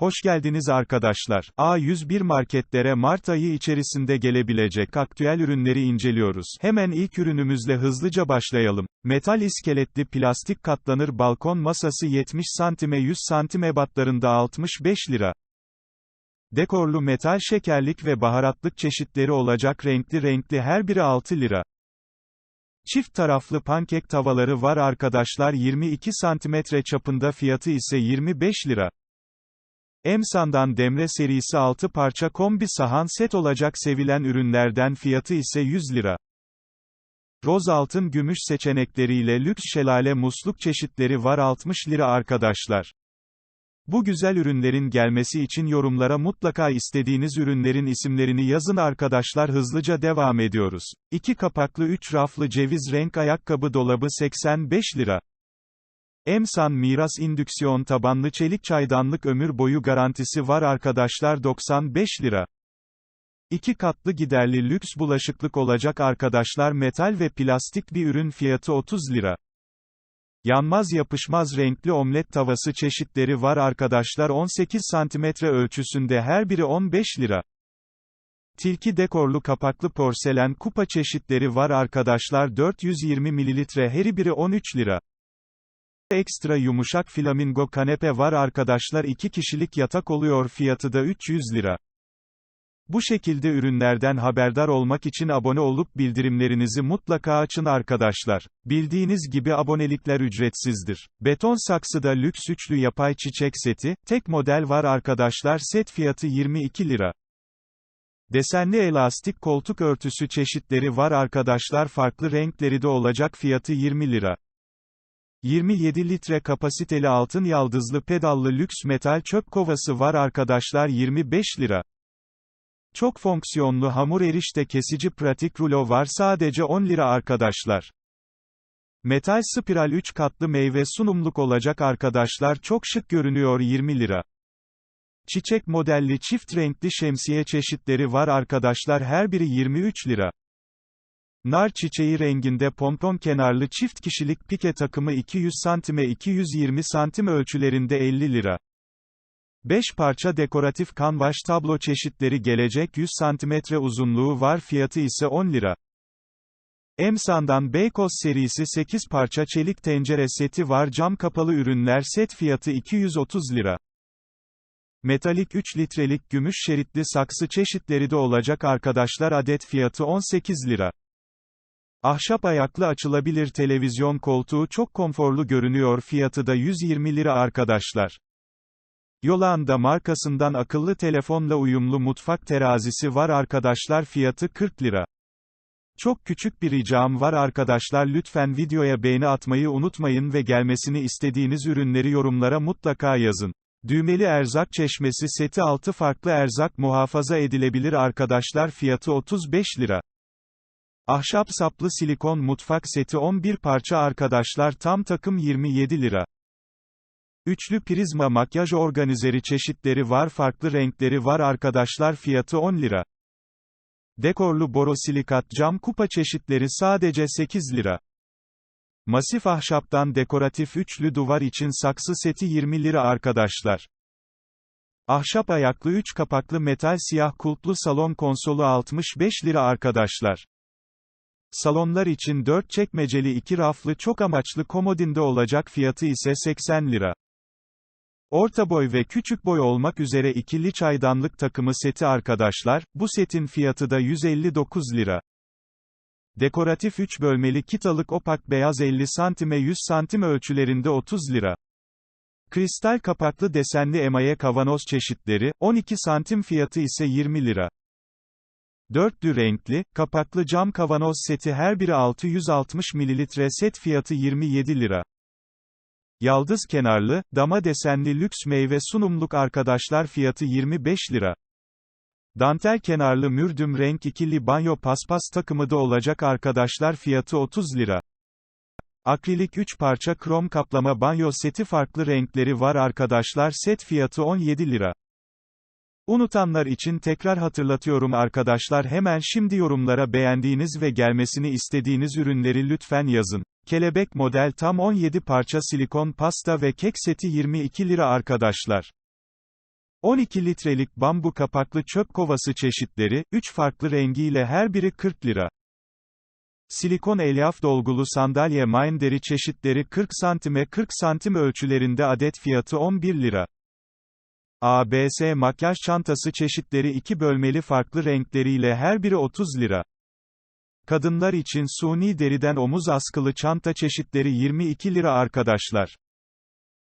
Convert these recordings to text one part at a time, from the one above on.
Hoş geldiniz arkadaşlar. A101 marketlere Mart ayı içerisinde gelebilecek aktüel ürünleri inceliyoruz. Hemen ilk ürünümüzle hızlıca başlayalım. Metal iskeletli plastik katlanır balkon masası 70 cm 100 cm ebatlarında 65 lira. Dekorlu metal şekerlik ve baharatlık çeşitleri olacak renkli renkli her biri 6 lira. Çift taraflı pankek tavaları var arkadaşlar 22 cm çapında fiyatı ise 25 lira. Emsan'dan Demre serisi 6 parça kombi sahan set olacak sevilen ürünlerden fiyatı ise 100 lira. Roz altın gümüş seçenekleriyle lüks şelale musluk çeşitleri var 60 lira arkadaşlar. Bu güzel ürünlerin gelmesi için yorumlara mutlaka istediğiniz ürünlerin isimlerini yazın arkadaşlar hızlıca devam ediyoruz. 2 kapaklı 3 raflı ceviz renk ayakkabı dolabı 85 lira. Emsan Miras indüksiyon tabanlı çelik çaydanlık ömür boyu garantisi var arkadaşlar 95 lira. 2 katlı giderli lüks bulaşıklık olacak arkadaşlar metal ve plastik bir ürün fiyatı 30 lira. Yanmaz yapışmaz renkli omlet tavası çeşitleri var arkadaşlar 18 cm ölçüsünde her biri 15 lira. Tilki dekorlu kapaklı porselen kupa çeşitleri var arkadaşlar 420 ml her biri 13 lira. Ekstra yumuşak flamingo kanepe var arkadaşlar 2 kişilik yatak oluyor fiyatı da 300 lira. Bu şekilde ürünlerden haberdar olmak için abone olup bildirimlerinizi mutlaka açın arkadaşlar. Bildiğiniz gibi abonelikler ücretsizdir. Beton saksıda lüks üçlü yapay çiçek seti, tek model var arkadaşlar set fiyatı 22 lira. Desenli elastik koltuk örtüsü çeşitleri var arkadaşlar farklı renkleri de olacak fiyatı 20 lira. 27 litre kapasiteli altın yaldızlı pedallı lüks metal çöp kovası var arkadaşlar 25 lira. Çok fonksiyonlu hamur erişte kesici pratik rulo var sadece 10 lira arkadaşlar. Metal spiral 3 katlı meyve sunumluk olacak arkadaşlar çok şık görünüyor 20 lira. Çiçek modelli çift renkli şemsiye çeşitleri var arkadaşlar her biri 23 lira. Nar çiçeği renginde pompon kenarlı çift kişilik pike takımı 200 santime 220 santim ölçülerinde 50 lira. 5 parça dekoratif kanvaş tablo çeşitleri gelecek 100 cm uzunluğu var fiyatı ise 10 lira. Emsan'dan Beykoz serisi 8 parça çelik tencere seti var cam kapalı ürünler set fiyatı 230 lira. Metalik 3 litrelik gümüş şeritli saksı çeşitleri de olacak arkadaşlar adet fiyatı 18 lira. Ahşap ayaklı açılabilir televizyon koltuğu çok konforlu görünüyor fiyatı da 120 lira arkadaşlar. Yolanda markasından akıllı telefonla uyumlu mutfak terazisi var arkadaşlar fiyatı 40 lira. Çok küçük bir ricam var arkadaşlar lütfen videoya beğeni atmayı unutmayın ve gelmesini istediğiniz ürünleri yorumlara mutlaka yazın. Düğmeli erzak çeşmesi seti 6 farklı erzak muhafaza edilebilir arkadaşlar fiyatı 35 lira. Ahşap saplı silikon mutfak seti 11 parça arkadaşlar tam takım 27 lira. Üçlü prizma makyaj organizeri çeşitleri var farklı renkleri var arkadaşlar fiyatı 10 lira. Dekorlu borosilikat cam kupa çeşitleri sadece 8 lira. Masif ahşaptan dekoratif üçlü duvar için saksı seti 20 lira arkadaşlar. Ahşap ayaklı 3 kapaklı metal siyah kulplu salon konsolu 65 lira arkadaşlar. Salonlar için 4 çekmeceli 2 raflı çok amaçlı komodinde olacak fiyatı ise 80 lira. Orta boy ve küçük boy olmak üzere ikili çaydanlık takımı seti arkadaşlar, bu setin fiyatı da 159 lira. Dekoratif 3 bölmeli kitalık opak beyaz 50 santime 100 santim ölçülerinde 30 lira. Kristal kapaklı desenli emaye kavanoz çeşitleri, 12 santim fiyatı ise 20 lira. Dörtlü renkli, kapaklı cam kavanoz seti her biri 660 ml set fiyatı 27 lira. Yaldız kenarlı, dama desenli lüks meyve sunumluk arkadaşlar fiyatı 25 lira. Dantel kenarlı mürdüm renk ikili banyo paspas takımı da olacak arkadaşlar fiyatı 30 lira. Akrilik 3 parça krom kaplama banyo seti farklı renkleri var arkadaşlar set fiyatı 17 lira. Unutanlar için tekrar hatırlatıyorum arkadaşlar hemen şimdi yorumlara beğendiğiniz ve gelmesini istediğiniz ürünleri lütfen yazın. Kelebek model tam 17 parça silikon pasta ve kek seti 22 lira arkadaşlar. 12 litrelik bambu kapaklı çöp kovası çeşitleri, 3 farklı rengiyle her biri 40 lira. Silikon elyaf dolgulu sandalye minderi çeşitleri 40 santime 40 santim ölçülerinde adet fiyatı 11 lira. ABS makyaj çantası çeşitleri 2 bölmeli farklı renkleriyle her biri 30 lira. Kadınlar için suni deriden omuz askılı çanta çeşitleri 22 lira arkadaşlar.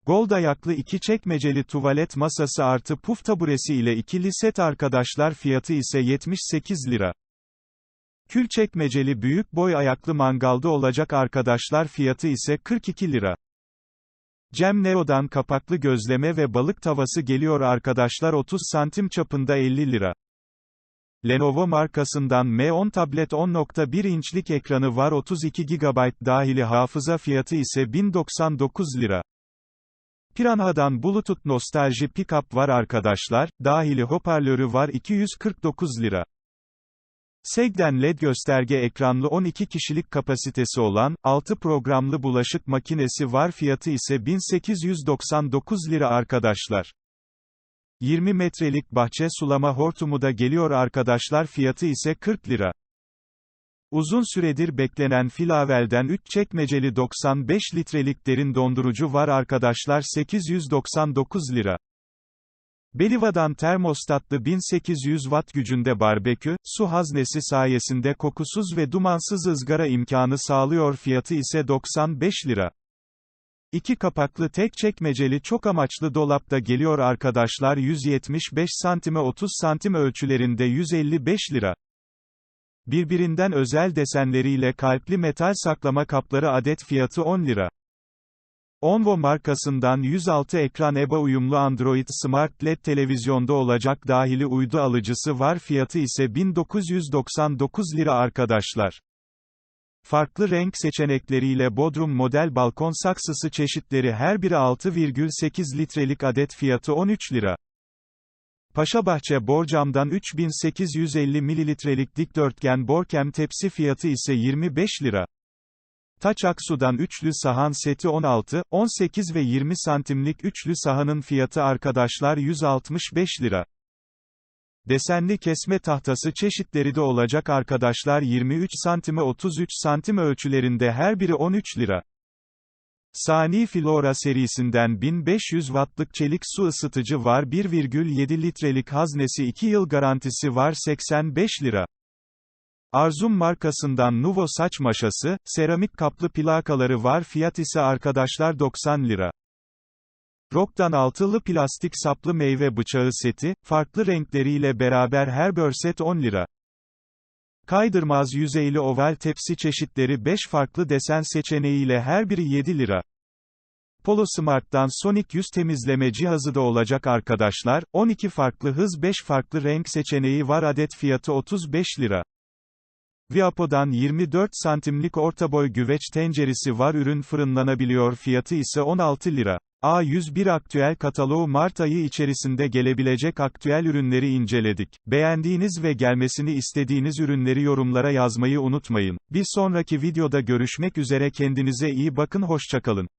Gold ayaklı iki çekmeceli tuvalet masası artı puf taburesi ile ikili set arkadaşlar fiyatı ise 78 lira. Kül çekmeceli büyük boy ayaklı mangalda olacak arkadaşlar fiyatı ise 42 lira. Cem Neo'dan kapaklı gözleme ve balık tavası geliyor arkadaşlar 30 santim çapında 50 lira. Lenovo markasından M10 tablet 10.1 inçlik ekranı var 32 GB dahili hafıza fiyatı ise 1099 lira. Piranha'dan Bluetooth Nostalji Pickup var arkadaşlar, dahili hoparlörü var 249 lira. Segden LED gösterge ekranlı 12 kişilik kapasitesi olan, 6 programlı bulaşık makinesi var fiyatı ise 1899 lira arkadaşlar. 20 metrelik bahçe sulama hortumu da geliyor arkadaşlar fiyatı ise 40 lira. Uzun süredir beklenen Filavel'den 3 çekmeceli 95 litrelik derin dondurucu var arkadaşlar 899 lira. Beliva'dan termostatlı 1800 watt gücünde barbekü, su haznesi sayesinde kokusuz ve dumansız ızgara imkanı sağlıyor fiyatı ise 95 lira. İki kapaklı tek çekmeceli çok amaçlı dolapta geliyor arkadaşlar 175 santime 30 santim ölçülerinde 155 lira. Birbirinden özel desenleriyle kalpli metal saklama kapları adet fiyatı 10 lira. Onvo markasından 106 ekran EBA uyumlu Android Smart LED televizyonda olacak dahili uydu alıcısı var fiyatı ise 1999 lira arkadaşlar. Farklı renk seçenekleriyle Bodrum model balkon saksısı çeşitleri her biri 6,8 litrelik adet fiyatı 13 lira. Paşabahçe Borcam'dan 3850 mililitrelik dikdörtgen Borkem tepsi fiyatı ise 25 lira. Taç Aksu'dan üçlü sahan seti 16, 18 ve 20 santimlik üçlü sahanın fiyatı arkadaşlar 165 lira. Desenli kesme tahtası çeşitleri de olacak arkadaşlar 23 santime 33 santim ölçülerinde her biri 13 lira. Sani Flora serisinden 1500 wattlık çelik su ısıtıcı var 1,7 litrelik haznesi 2 yıl garantisi var 85 lira. Arzum markasından Nuvo saç maşası, seramik kaplı plakaları var fiyat ise arkadaşlar 90 lira. Rock'tan altılı plastik saplı meyve bıçağı seti, farklı renkleriyle beraber her börset 10 lira. Kaydırmaz yüzeyli oval tepsi çeşitleri 5 farklı desen seçeneğiyle her biri 7 lira. Polo Smart'tan Sonic yüz temizleme cihazı da olacak arkadaşlar, 12 farklı hız 5 farklı renk seçeneği var adet fiyatı 35 lira. Viapo'dan 24 santimlik orta boy güveç tenceresi var ürün fırınlanabiliyor fiyatı ise 16 lira. A101 aktüel kataloğu Mart ayı içerisinde gelebilecek aktüel ürünleri inceledik. Beğendiğiniz ve gelmesini istediğiniz ürünleri yorumlara yazmayı unutmayın. Bir sonraki videoda görüşmek üzere kendinize iyi bakın hoşçakalın.